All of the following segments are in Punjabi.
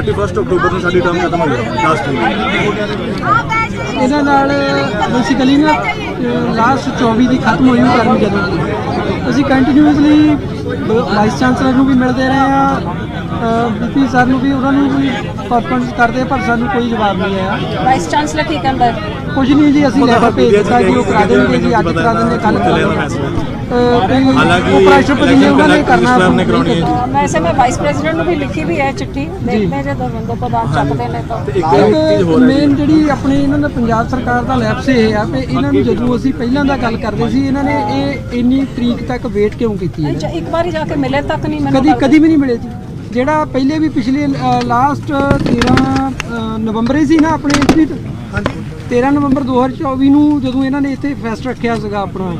31 ਅਕਤੂਬਰ ਨੂੰ ਸਾਡੀ ਟਰਮ ਖਤਮ ਹੋ ਜਾਏਗੀ ਲਾਸਟ ਇਹਨਾਂ ਨਾਲ ਬੇਸਿਕਲੀ ਨਾ ਲਾਸਟ 24 ਦੀ ਖਤਮ ਹੋਈ ਟਰਮ ਜਦੋਂ ਅਸੀਂ ਕੰਟੀਨਿਊਸਲੀ ਵਾਈਸ ਚਾਂਸਲਰ ਨੂੰ ਵੀ ਮਿਲਦੇ ਰਹੇ ਆ ਬੀਪੀ ਸਰ ਨੂੰ ਵੀ ਉਹਨਾਂ ਨੂੰ ਵੀ ਪਰਪੰਸ ਕਰਦੇ ਪਰ ਸਾਨੂੰ ਕੋਈ ਜਵਾਬ ਨਹੀਂ ਆਇਆ। ਵਾਈਸ ਚਾਂਸਲਰ ਕੀ ਕਹਿੰਦਾ? ਕੁਝ ਨਹੀਂ ਜੀ ਅਸੀਂ ਲੈਟਰ ਭੇਜ ਦਿੱਤਾ ਕਿ ਉਹ ਕਰਾ ਦੇਣਗੇ ਜੀ ਅੱਜ ਕਰਾ ਦੇਣਗੇ ਕੱਲ ਕਰਾ ਦੇਣਗੇ ਹਾਲਾਂਕਿ ਉਪ ਰਾਸ਼ਟਰਪਤੀ ਨੇ ਉਹਨਾਂ ਨੇ ਕਰਨਾ ਨੇ ਕਰਾਉਣੀ ਹੈ ਅ, ਵੈਸੇ ਮੈਂ ਵਾਈਸ ਪ੍ਰੈਜ਼ੀਡੈਂਟ ਨੂੰ ਵੀ ਲਿਖੀ ਵੀ ਹੈ ਚਿੱਠੀ। ਦੇਖਦੇ ਜੇ ਦਵਿੰਦਰ ਪ੍ਰਧਾਨ ਚੱਕਦੇ ਨੇ ਤਾਂ। ਇੱਕ ਮੇਨ ਜਿਹੜੀ ਆਪਣੇ ਇਹਨਾਂ ਦਾ ਪੰਜਾਬ ਸਰਕਾਰ ਦਾ ਲੈਪਸ ਇਹ ਆ ਕਿ ਇਹਨਾਂ ਨੂੰ ਜਦੋਂ ਅਸੀਂ ਪਹਿਲਾਂ ਦਾ ਗੱਲ ਕਰਦੇ ਸੀ ਇਹਨਾਂ ਨੇ ਇਹ ਇੰਨੀ ਤਰੀਕ ਤੱਕ ਵੇਟ ਕਿਉਂ ਕੀਤੀ ਹੈ? ਅੱਛਾ, ਇੱਕ ਵਾਰੀ ਜਾ ਕੇ ਮਿਲੇ ਤੱਕ ਨਹੀਂ ਮੈਨੂੰ ਕਦੀ। ਕਦੀ ਵੀ ਨਹੀਂ ਮਿਲੇ ਜੀ। ਜਿਹੜਾ ਪਹਿਲੇ ਵੀ ਪਿਛਲੇ ਲਾਸਟ 13 ਅ, ਨਵੰਬਰ ਹੀ ਸੀ ਨਾ ਆਪਣੇ ਇੱਥੇ? 13 ਨਵੰਬਰ 2024 ਨੂੰ ਜਦੋਂ ਇਹਨਾਂ ਨੇ ਇੱਥੇ ਫੈਸਟ ਰੱਖਿਆ ਸੀਗਾ ਆਪਣਾ।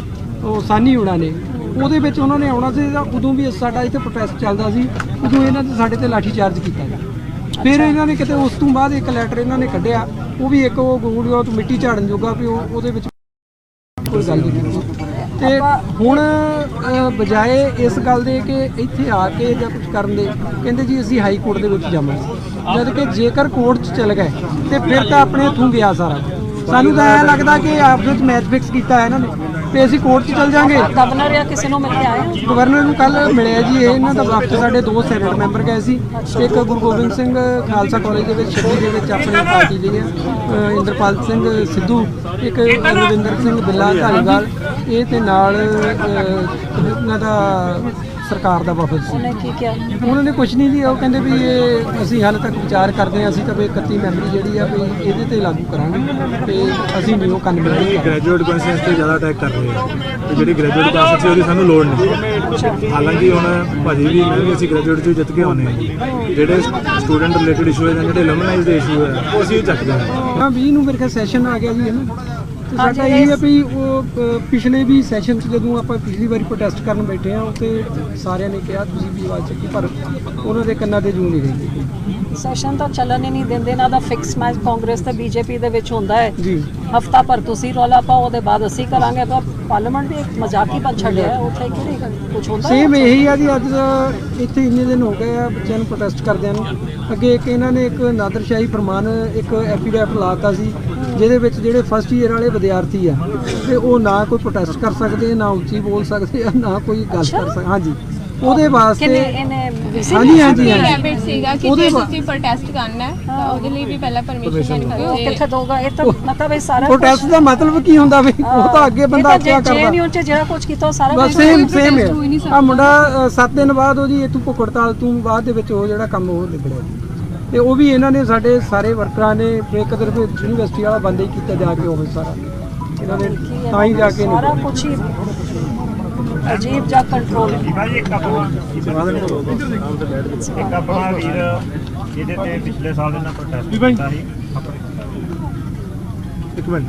ਉਹ ਸਾਨੀ ਹੋਣਾ ਨੇ। ਉਹਦੇ ਵਿੱਚ ਉਹਨਾਂ ਨੇ ਆਉਣਾ ਸੀ ਉਦੋਂ ਵੀ ਸਾਡਾ ਇੱਥੇ ਪ੍ਰੋਟੈਸਟ ਚੱਲਦਾ ਸੀ ਉਦੋਂ ਇਹਨਾਂ ਨੇ ਸਾਡੇ ਤੇ ਲਾਠੀ ਚਾਰਜ ਕੀਤਾ ਫਿਰ ਇਹਨਾਂ ਨੇ ਕਿਤੇ ਉਸ ਤੋਂ ਬਾਅਦ ਇੱਕ ਲੈਟਰ ਇਹਨਾਂ ਨੇ ਕੱਢਿਆ ਉਹ ਵੀ ਇੱਕ ਉਹ ਗੂੜਿਓ ਤੋਂ ਮਿੱਟੀ ਝਾੜਨ ਜੋਗਾ ਵੀ ਉਹ ਉਹਦੇ ਵਿੱਚ ਕੋਈ ਗੱਲ ਨਹੀਂ ਤੇ ਹੁਣ ਬਜਾਏ ਇਸ ਗੱਲ ਦੇ ਕਿ ਇੱਥੇ ਆ ਕੇ ਜਾਂ ਕੁਝ ਕਰਨ ਦੇ ਕਹਿੰਦੇ ਜੀ ਅਸੀਂ ਹਾਈ ਕੋਰਟ ਦੇ ਵਿੱਚ ਜਾਵਾਂਗੇ। ਜਦ ਕਿ ਜੇਕਰ ਕੋਰਟ 'ਚ ਚਲ ਗਏ ਤੇ ਫਿਰ ਤਾਂ ਆਪਣੇ ਹੱਥੋਂ ਗਿਆ ਸਾਰਾ। ਸਾਨੂੰ ਤਾਂ ਐਂ ਲੱਗਦਾ ਕਿ ਆਪਸ ਵਿੱਚ ਮੈਚ ਫਿਕਸ ਕੀਤਾ ਹੈ ਇਹਨਾਂ ਨੇ। ਤੇ ਅਸੀਂ ਕੋਰਟ 'ਚ ਚਲ ਜਾਾਂਗੇ। ਗਵਰਨਰ ਜਾਂ ਕਿਸੇ ਨੂੰ ਮਿਲ ਕੇ ਆਏ ਹੋ? ਗਵਰਨਰ ਨੂੰ ਕੱਲ ਮਿਲਿਆ ਜੀ ਇਹ ਇਹਨਾਂ ਦਾ ਵਕਤ ਸਾਡੇ ਦੋ ਸੈਨੇਟ ਮੈਂਬਰ ਗਏ ਸੀ। ਇੱਕ ਗੁਰੂ ਗੋਬਿੰਦ ਸਿੰਘ ਖਾਲਸਾ ਕਾਲਜ ਦੇ ਵਿੱਚ ਛੱਡੀ ਦੇ ਵਿੱਚ ਆਪਣੀ ਪਾਰਟੀ ਦੇ ਆ ਅ, ਇੰਦਰਪਾਲ ਸਿੰਘ ਸਿੱਧੂ ਇੱਕ ਰਵਿੰਦਰ ਸਿੰਘ ਬਿੱਲਾ ਧਾਲੀਵਾਲ ਇਹ ਤੇ ਨਾਲ ਅ, ਇਹਨਾਂ ਦਾ ਸਰਕਾਰ ਦਾ ਵਫਦ ਸੀ। ਉਹਨੇ ਕੀ ਕਿਹਾ? ਉਹਨਾਂ ਨੇ ਕੁਝ ਨਹੀਂ ਜੀ ਉਹ ਕਹਿੰਦੇ ਵੀ ਇਹ ਅਸੀਂ ਹਾਲੇ ਤੱਕ ਵਿਚਾਰ ਕਰਦੇ ਹਾਂ ਅਸੀਂ ਤਾਂ ਵੀ 31 ਮੈਂਬਰੀ ਜਿਹੜੀ ਆ ਵੀ ਇਹਦੇ ਤੇ ਲਾਗੂ ਕਰਾਂਗੇ ਤੇ ਅਸੀਂ ਨਿਊ ਕੰਨ ਮਿਲਾਂਗੇ ਗ੍ਰੈਜੂਏਟ ਕੌਂਸੈਂਸ ਤੇ ਜ਼ਿਆਦਾ ਅਟੈਕ ਕਰ ਰਹੇ ਆ। ਤੇ ਜਿਹੜੀ ਗ੍ਰੈਜੂਏਟ ਕੌਂਸੈਂਸ ਸੀ ਉਹਦੀ ਸਾਨੂੰ ਲੋੜ ਨਹੀਂ। ਹਾਲਾਂਕਿ ਹੁਣ ਭਾਜੀ ਵੀ ਮੈਂ ਵੀ ਅਸੀਂ ਗ੍ਰੈਜੂਏਟ ਚ ਜਿੱਤ ਕੇ ਆਉਨੇ ਆ ਜਿਹੜੇ ਸਟੂਡੈਂਟ ਰਿਲੇਟਡ ਇਸ਼ੂ ਹੈ ਜਾਂ ਜਿਹੜੇ ਲਮਨਾਈਜ਼ ਦੇ ਇਸ਼ੂ ਹੈ ਉਹ ਅਸੀਂ ਚੱਕਦੇ ਹਾਂ। ਹਾਂ 20 ਨੂੰ ਮੇਰੇ ਖਿਆਲ ਸੈਸ਼ਨ ਆ ਗਿਆ ਜੀ ਹੈ ਤੇ ਸਾਡਾ ਇਹ ਹੈ ਵੀ ਉਹ ਅ, ਪਿਛਲੇ ਵੀ ਸੈਸ਼ਨ 'ਚ ਜਦੋਂ ਆਪਾਂ ਪਿਛਲੀ ਵਾਰੀ ਪ੍ਰੋਟੈਸਟ ਕਰਨ ਬੈਠੇ ਆ ਉੱਥੇ ਸਾਰਿਆਂ ਨੇ ਕਿਹਾ ਤੁਸੀਂ ਵੀ ਆਵਾਜ਼ ਚੱਕੀ ਪਰ ਉਹਨਾਂ ਦੇ ਕੰਨਾਂ ਤੇ ਜੂੰ ਨਹੀਂ ਰਹੀ। ਸੈਸ਼ਨ ਤਾਂ ਚੱਲਣ ਹੀ ਨਹੀਂ ਦਿੰਦੇ ਇਹਨਾਂ ਦਾ ਫਿਕਸ ਮੈਚ ਕਾਂਗਰਸ ਤੇ ਬੀਜੇਪੀ ਦੇ ਵਿੱਚ ਹੁੰਦਾ ਹੈ। ਜੀ। ਹਫਤਾ ਭਰ ਤੁਸੀਂ ਰੌਲਾ ਪਾਓ ਉਹਦੇ ਬਾਅਦ ਅਸੀਂ ਕਰਾਂਗੇ ਤਾਂ ਪਾਰਲੀਮੈਂਟ ਵੀ ਇੱਕ ਮਜ਼ਾਕ ਬਣ ਛੱਡਿਆ ਹੈ ਉੱਥੇ ਕਿਹੜੀ ਕੁਝ ਹੁੰਦਾ ਹੈ? ਸੇਮ ਇਹੀ ਆ ਜੀ ਅੱਜ ਇੱਥੇ ਇੰਨੇ ਦਿਨ ਹੋ ਗਏ ਆ ਬੱਚਿਆਂ ਨੂੰ ਪ੍ਰੋਟੈਸਟ ਕਰਦਿਆਂ ਨੂੰ। ਅੱਗੇ ਇੱਕ ਇਹਨਾਂ ਨੇ ਇੱਕ ਨਾਦਰਸ਼ਾਹੀ ਫਰਮਾਨ ਇੱਕ ਐਫੀਡੈਵਿਟ ਲਾਤਾ ਸੀ ਜਿਹਦੇ ਵਿੱਚ ਜਿਹੜੇ ਫਸਟ ਈਅਰ ਵਾਲੇ ਵਿਦਿਆਰਥੀ ਆ। ਤੇ ਉਹ ਨਾ ਕੋਈ ਪ੍ਰੋਟੈਸਟ ਕਰ ਸਕਦੇ ਨਾ ਉੱਚੀ ਬੋਲ ਸਕਦੇ ਆ ਨਾ ਕੋਈ ਗੱਲ ਕਰ ਸਕਦੇ ਹਾਂਜੀ। ਉਹਦੇ ਵਾਸਤੇ ਹਾਂਜੀ ਹਾਂਜੀ ਹਾਂਜੀ। ਹੈਬਿਟ ਸੀਗਾ ਕਿ ਜੇ ਤੁਸੀਂ ਪ੍ਰੋਟੈਸਟ ਕਰਨਾ ਹੈ ਤਾਂ ਉਹਦੇ ਲਈ ਵੀ ਪਹਿਲਾਂ ਪਰਮਿਸ਼ਨ ਉਹ ਲੈਣੀ ਕਿੱਥੇ ਦੋਗਾ ਇਹ ਤਾਂ ਮਤਲਬ ਇਹ ਸਾਰਾ ਪ੍ਰੋਟੈਸਟ ਦਾ ਮਤਲਬ ਕੀ ਹੁੰਦਾ ਵੀ ਉਹ ਤਾਂ ਅੱਗੇ ਬੰਦਾ ਇਹ ਕੀ ਤਾਂ ਜੇ ਕਰਦਾ। ਜੇਐਨਯੂ ਚ ਜਿਹੜਾ ਕੁਝ ਕੀਤਾ ਉਹ ਸਾਰਾ ਬਸ ਸੇਮ ਸੇਮ ਹੋ ਆ। ਮੁੰਡਾ 7 ਦਿਨ ਬਾਅਦ ਉਹਦੀ ਇਤੋਂ ਭੁੱਖ ਹੜਤਾਲ ਤੋਂ ਬਾਅਦ ਦੇ ਵਿੱਚ ਉਹ ਜਿਹੜਾ ਕੰਮ ਉਹ ਨਿਕਲਿਆ ਤੇ ਉਹ ਵੀ ਇਹਨਾਂ ਨੇ ਸਾਡੇ ਸਾਰੇ ਵਰਕਰਾਂ ਨੇ ਬੇਕਦਰ ਵੀ ਯੂਨੀਵਰਸਿਟੀ ਵਾਲਾ ਬੰਦ ਹੀ ਕੀਤਾ ਜਾ ਕੇ ਉਹ ਸਾਰਾ। ਇਹਨਾਂ ਨੇ ਤਾਂ ਹੀ ਜਾ ਕੇ ਸਾਰਾ ਨਿਕਲਿਆ ਕੁਝ ਹੀ ਅਜੀਬ ਜਿਹਾ ਕੰਟਰੋਲ ਭਾਜੀ ਇੱਕ ਆਪਣਾ ਇੱਕ ਆਪਣਾ ਵੀਰ ਜਿਹਦੇ ਤੇ ਪਿਛਲੇ ਸਾਲ ਇਹਨਾਂ ਪ੍ਰੋਟੈਸਟ ਕੀਤਾ ਸੀ ਇੱਕ ਮਿੰਟ।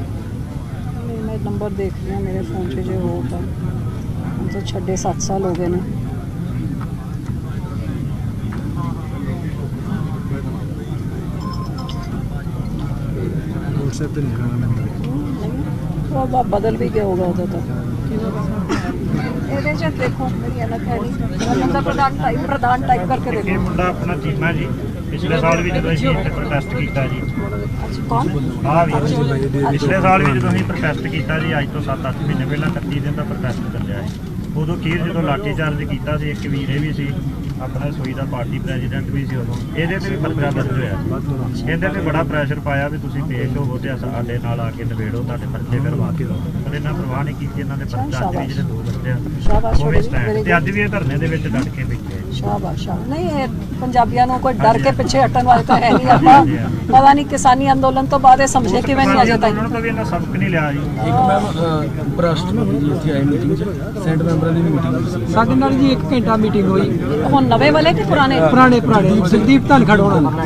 ਮੈਂ ਨੰਬਰ ਦੇਖ ਰਹੀ ਹਾਂ ਮੇਰੇ ਫੋਨ 'ਚ ਜੇ ਹੋ ਤਾਂ। ਛੱਡੇ 7 ਸਾਲ ਹੋ ਗਏ ਨੇ। ਬਾ- ਬਦਲ ਵੀ ਗਿਆ ਹੋਗਾ ਉਹਦਾ ਤਾਂ। ਇਹਦੇ 'ਚ ਦੇਖੋ ਮੇਰੀ ਅਲੱਗ ਹੈ ਨਹੀਂ। ਬੰਦਾ ਪ੍ਰਧਾਨ ਟਾਈਪ ਪ੍ਰਧਾਨ ਟਾਈਪ ਕਰਕੇ ਇਹ ਦੇਖੋ ਮੁੰਡਾ ਆਪਣਾ ਚੀਮਾ ਜੀ। ਪਿਛਲੇ ਸਾਲ ਵੀ ਜਦੋਂ ਅਸੀਂ ਇੱਥੇ ਪ੍ਰੋਟੈਸਟ ਕੀਤਾ ਜੀ। ਅੱਛਾ ਕੌਣ? ਆਹ ਵੀ ਪਿਛਲੇ ਸਾਲ ਵੀ ਜਦੋਂ ਅਸੀਂ ਪ੍ਰੋਟੈਸਟ ਕੀਤਾ ਜੀ ਅੱਜ ਤੋਂ 7-8 ਮਹੀਨੇ ਪਹਿਲਾਂ 31 ਦਿਨ ਦਾ ਪ੍ਰੋਟੈਸਟ ਚੱਲਿਆ ਸੀ ਉਦੋਂ ਕੀਰ ਜਦੋਂ ਲਾਠੀ ਚਾਰਜ ਕੀਤਾ ਸੀ ਇੱਕ ਵੀਰ ਇਹ ਵੀ ਸੀ ਆਪਣਾ ਸੋਈ ਦਾ ਪਾਰਟੀ ਪ੍ਰੈਜ਼ੀਡੈਂਟ ਵੀ ਸੀ ਉਦੋਂ। ਇਹਦੇ ਤੇ ਵੀ ਪਰਚਾ ਦਰਜ ਹੋਇਆ। ਇਹਦੇ ਤੇ ਬੜਾ ਪ੍ਰੈਸ਼ਰ ਪਾਇਆ ਵੀ ਤੁਸੀਂ ਪੇਸ਼ ਹੋਵੋ ਤੇ ਸਾਡੇ ਨਾਲ ਆ ਕੇ ਨਿਬੇੜੋ, ਤੁਹਾਡੇ ਪਰਚੇ ਕਰਵਾ ਕੇ ਦਿਓ। ਪਰ ਇਹਨਾਂ ਪਰਵਾਹ ਨਹੀਂ ਕੀਤੀ ਇਹਨਾਂ ਦੇ ਪਰਚਾ, ਅੱਜ ਵੀ ਜਿਹੜੇ ਦੋ ਬੱਚੇ ਆ, ਉਹ ਵੀ very ਤੇ ਅੱਜ ਵੀ ਇਹ ਧਰਨੇ ਦੇ ਵਿੱਚ ਡਟ ਕੇ ਬੈਠੇ ਸ਼ਾਬਾਸ਼ ਨਹੀਂ ਇਹ ਪੰਜਾਬੀਆਂ ਨੂੰ ਕੋਈ ਡਰ ਕੇ ਪਿੱਛੇ ਹਟਣ ਵਾਲੇ ਤਾਂ ਹੈ ਨਹੀਂ। ਆਪਾਂ ਪਤਾ ਨਹੀਂ ਕਿਸਾਨੀ ਅੰਦੋਲਨ ਤੋਂ ਬਾਅਦ ਇਹ ਸਮਝੇ ਕਿਵੇਂ ਨਹੀਂ ਅਜੇ ਤਾਈਂ। ਉਹਨਾਂ ਤੋਂ ਵੀ ਇਹਨਾਂ ਸਬਕ ਨਹੀਂ ਲਿਆ ਜੀ। ਇੱਕ ਮੈਮ ਉਪ ਰਾਸ਼ਟਰਪਤੀ ਜੀ ਇੱਥੇ ਆਏ ਮੀਟਿੰਗ 'ਚ। ਸੈਂਟ ਮੈਂਬਰਾਂ ਦੀ ਮੀਟਿੰਗ ਸੀ। ਸਾਡੇ ਨਾਲ ਜੀ 1 ਘੰਟਾ ਮੀਟਿੰਗ ਹੋਈ। ਹੁਣ ਨਵੇਂ ਵਾਲੇ ਕਿ ਪੁਰਾਣੇ? ਪੁਰਾਣੇ ਪੁਰਾਣੇ। ਸੰਦੀਪ ਧਨਖੜ ਹੋਣਾ।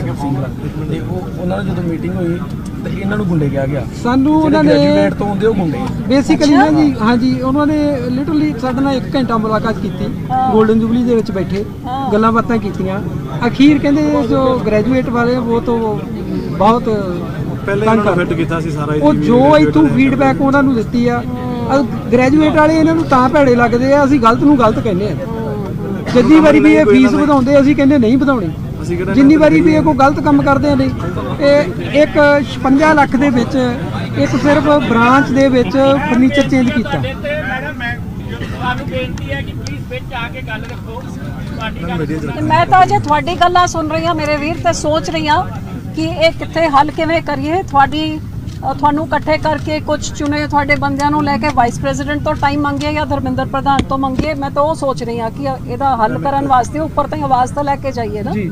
ਤੇ ਉਹ ਉਹਨਾਂ ਨਾਲ ਜਦੋਂ ਮੀਟਿੰਗ ਹੋਈ ਤੇ ਇਹਨਾਂ ਨੂੰ ਗੁੰਡੇ ਕਿਹਾ ਗਿਆ। ਸਾਨੂੰ ਉਹਨਾਂ ਨੇ ਗ੍ਰੈਜੂਏਟ ਤੋਂ ਹੁੰਦੇ ਉਹ ਗੁੰਡੇ। ਬੇਸਿਕਲੀ ਨਾ ਜੀ ਹਾਂਜੀ ਉਹਨਾਂ ਨੇ ਲਿਟਰਲੀ ਸਾਡੇ ਨਾਲ 1 ਘੰਟਾ ਮੁਲਾਕਾਤ ਕੀਤੀ। 골ਡਨ ਜੁਬਲੀ ਦੇ ਵਿੱਚ ਬੈਠੇ ਗੱਲਾਂ ਬਾਤਾਂ ਕੀਤੀਆਂ। ਅਖੀਰ ਕਹਿੰਦੇ ਜੋ ਗ੍ਰੈਜੂਏਟ ਵਾਲੇ ਉਹ ਤੋਂ ਬਹੁਤ ਪਹਿਲੇ ਇਹਨਾਂ ਨੂੰ। ਫਿੱਟ ਕੀਤਾ ਸੀ ਸਾਰਾ ਉਹ ਜੋ ਇਥੋਂ ਫੀਡਬੈਕ ਉਹਨਾਂ ਨੂੰ ਦਿੱਤੀ ਆ ਗ੍ਰੈਜੂਏਟ ਵਾਲੇ ਇਹਨਾਂ ਨੂੰ ਤਾਂ ਭੈੜੇ ਲੱਗਦੇ ਆ ਅਸੀਂ ਗਲਤ ਨੂੰ ਗਲਤ ਕਹਿੰਦੇ ਆ। ਜੱਦੀ ਵਾਰੀ ਵੀ ਇਹ ਫੀਸ ਵਧਾਉਂਦੇ ਅਸੀਂ ਕਹਿੰਦੇ ਨਹੀਂ ਵਧਾਉਣੀ। ਅਸੀਂ ਕਿਹੜਾ ਜਿੰਨੀ ਵਾਰੀ ਵੀ ਇਹ ਕੋਈ ਗਲਤ ਕੰਮ ਕਰਦੇ ਨੇ ਇਹ ਇੱਕ 56 ਲੱਖ ਦੇ ਵਿੱਚ ਇੱਕ ਸਿਰਫ ਬ੍ਰਾਂਚ ਦੇ ਵਿੱਚ ਫਰਨੀਚਰ ਚੇਂਜ ਕੀਤਾ। ਮੈਂ ਤਾਂ ਅਜੇ ਤੁਹਾਡੀ ਗੱਲਾਂ ਸੁਣ ਰਹੀ ਹਾਂ ਮੇਰੇ ਵੀਰ ਤੇ ਸੋਚ ਰਹੀ ਹਾਂ ਕਿ ਇਹ ਕਿੱਥੇ ਹੱਲ ਕਿਵੇਂ ਕਰੀਏ ਤੁਹਾਡੀ ਤੁਹਾਨੂੰ ਇਕੱਠੇ ਕਰਕੇ ਕੁਝ ਚੁਣੇ ਤੁਹਾਡੇ ਬੰਦਿਆਂ ਨੂੰ ਲੈ ਕੇ ਵਾਈਸ ਪ੍ਰੈਜ਼ੀਡੈਂਟ ਤੋਂ ਟਾਈਮ ਮੰਗੀਏ ਜਾਂ ਧਰਮਿੰਦਰ ਪ੍ਰਧਾਨ ਤੋਂ ਮੰਗੀਏ ਮੈਂ ਤਾਂ ਉਹ ਸੋਚ ਰਹੀ ਹਾਂ ਕਿ ਇਹਦਾ ਹੱਲ ਕਰਨ ਵਾਸਤੇ ਉੱਪਰ ਤਾਈਂ ਆਵਾਜ਼ ਤਾਂ ਲੈ ਕੇ ਜਾਈਏ ਨਾ। ਜੀ